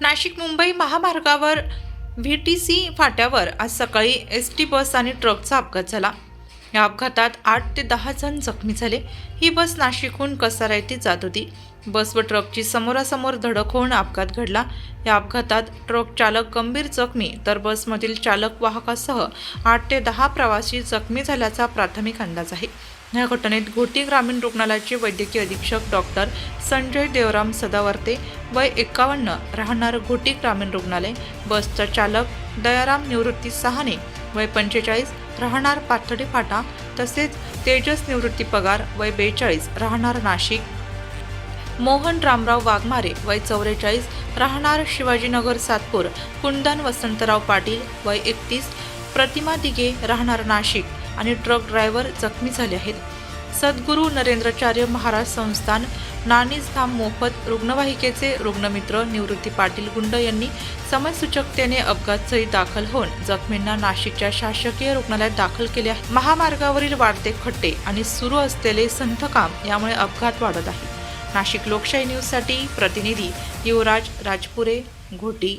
नाशिक मुंबई महामार्गावर V T C फाट्यावर आज सकाळी एस टी बस आणि ट्रकचा अपघात झाला. या अपघातात आठ ते दहा जण जखमी झाले. ही बस नाशिकहून कसारा येथे जात होती. बस व ट्रकची समोरासमोर धडक होऊन अपघात घडला. या अपघातात ट्रक चालक गंभीर जखमी तर बसमधील चालक वाहकासह आठ ते दहा प्रवासी जखमी झाल्याचा प्राथमिक अंदाज आहे. या घटनेत घोटी ग्रामीण रुग्णालयाचे वैद्यकीय अधीक्षक डॉक्टर संजय देवराम सदावर्ते वय एकावन्न राहणार घोटी ग्रामीण रुग्णालय. बसचा चालक दयाराम निवृत्ती सहाने वय पंचेचाळीस राहणार पाथडी फाटा तसेच तेजस निवृत्ती पगार वय बेचाळीस राहणार नाशिक. मोहन रामराव वाघमारे वय चौवेचाळीस राहणार शिवाजीनगर सातपूर कुंदन वसंतराव पाटील वय एकतीस प्रतिमा दिगे राहणार नाशिक. आणि ट्रक ड्रायव्हर जखमी झाले आहेत. सद्गुरू नरेंद्राचार्य महाराज संस्थान नानीजधाम मोफत रुग्णवाहिकेचे रुग्णमित्र निवृत्ती पाटील गुंड यांनी समयसूचकतेने अपघातस्थळी दाखल होऊन जखमींना नाशिकच्या शासकीय रुग्णालयात दाखल केले आहे. महामार्गावरील वाढते खड्डे आणि सुरू असलेले संथ काम यामुळे अपघात वाढत आहे. नाशिक लोकशाही न्यूजसाठी प्रतिनिधी युवराज राजपुरे घोटी.